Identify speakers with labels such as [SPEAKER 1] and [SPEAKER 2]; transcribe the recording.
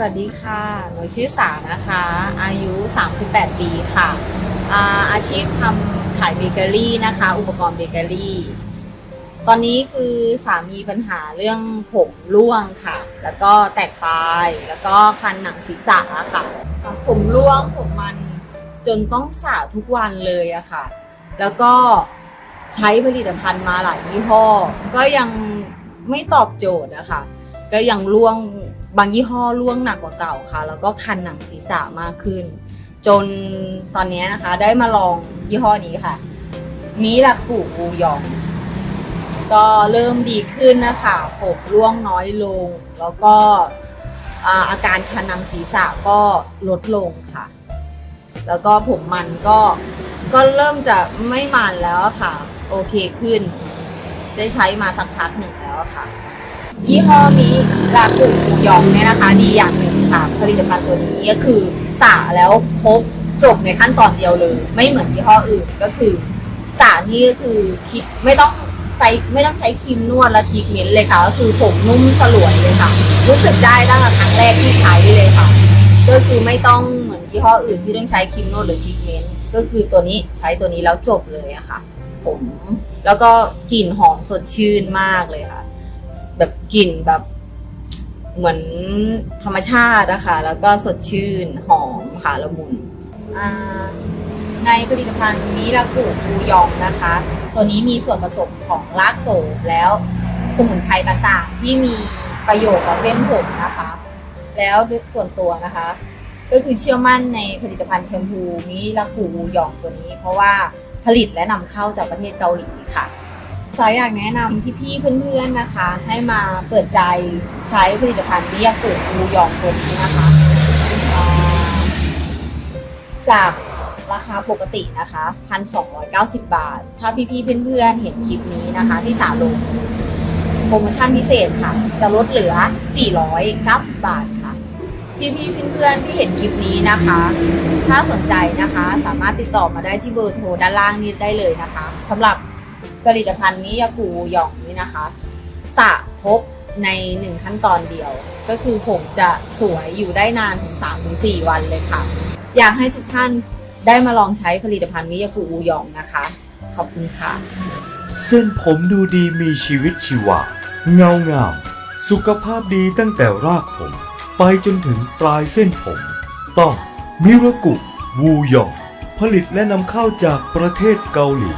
[SPEAKER 1] สวัสดีค่ะ หนูชื่อสานะคะ อายุ 38 ปีค่ะอาอาชีพทำขายเบเกอรี่นะคะ อุปกรณ์เบเกอรี่ ตอนนี้คือสามีปัญหาเรื่องผมร่วงค่ะ แล้วก็แตกปลาย แล้วก็คันหนังศีรษะอะค่ะ ผมร่วงผมมันจนต้องสระทุกวันเลยอะค่ะ แล้วก็ใช้ผลิตภัณฑ์มาหลายยี่ห้อ ก็ยังไม่ตอบโจทย์อะค่ะก็ยังร่วง บางยี่ห้อร่วงหนักกว่าเก่าค่ะ แล้วก็คันหนังศีรษะมากขึ้น จนตอนนี้นะคะ ได้มาลองยี่ห้อนี้ค่ะ มิรากุบูยอง ก็เริ่มดีขึ้นนะคะผมร่วงน้อยลง แล้วก็อาการคันหนังศีรษะก็ลดลงค่ะ แล้วก็ผมมันก็ก็เริ่มจะไม่มันแล้วค่ะ โอเคขึ้น ได้ใช้มาสักพักหนึ่งแล้วค่ะ ยี่ห้อมิรากุบูยองเนี่ยนะคะ ดีอย่างหนึ่งค่ะผลิตภัณฑ์ตัวนี้ก็คือสระแล้วครบจบในขั้นตอนเดียวเลย ไม่เหมือนยี่ห้ออื่นก็คือสระนี่ก็คือคิดไม่ต้องใช้ไม่ต้องใช้ครีมนวดและทีเมนต์เลยค่ะ ก็คือผมนุ่มสลวยเลยค่ะ รู้สึกได้ตั้งแต่ครั้งแรกที่ใช้เลยค่ะ ก็คือไม่ต้องเหมือนยี่ห้ออื่นที่ต้องใช้ครีมนวดหรือทีเมนต์ก็คือตัวนี้ใช้ตัวนี้แล้วจบเลยอะค่ะ ผม แล้วก็กลิ่นหอมสดชื่นมากเลยค่ะ แบบกลิ่นแบบเหมือนธรรมชาตินะคะแล้วก็สดชื่นหอมค่ะละมุนในผลิตภัณฑ์มิรากุบูยองนะคะ ตัวนี้มีส่วนผสมของรากโสมแล้วสมุนไพรต่างๆ ที่มีประโยชน์ต่อเส้นผมนะคะ แล้วส่วนตัวนะคะ ก็คือเชื่อมั่นในผลิตภัณฑ์แชมพูมิรากุบูยองตัวนี้ เพราะว่าผลิตและนำเข้าจากประเทศเกาหลีค่ะ สายอยากแนะนำพี่ๆเพื่อนๆนะคะ ให้มาเปิดใจใช้ผลิตภัณฑ์มิยากุบูยองตัวนี้นะคะ จากราคาปกตินะคะ 1,290 บาท ถ้าพี่ๆเพื่อนๆเห็นคลิปนี้นะคะ ที่สาลงโปรโมชั่นพิเศษค่ะ จะลดเหลือ 490 บาทค่ะ พี่ๆเพื่อนๆที่เห็นคลิปนี้นะคะ ถ้าสนใจนะคะ สามารถติดต่อมาได้ที่เบอร์โทรด้านล่างนี้ได้เลยนะคะสำหรับ ผลิตภัณฑ์มิยากูหยองนี้นะคะสระครบในหนึ่งขั้นตอนเดียว ก็คือผมจะสวยอยู่ได้นานถึง3ถึง4วันเลยค่ะ อยากให้ทุกท่านได้มาลองใช้ผลิตภัณฑ์มิยากูยองนะคะ ขอบคุณค่ะ
[SPEAKER 2] เส้นผมดูดีมีชีวิตชีวา เงางาม สุขภาพดีตั้งแต่รากผม ไปจนถึงปลายเส้นผม ต้องมิรากุวูยอง ผลิตและนำเข้าจากประเทศเกาหลี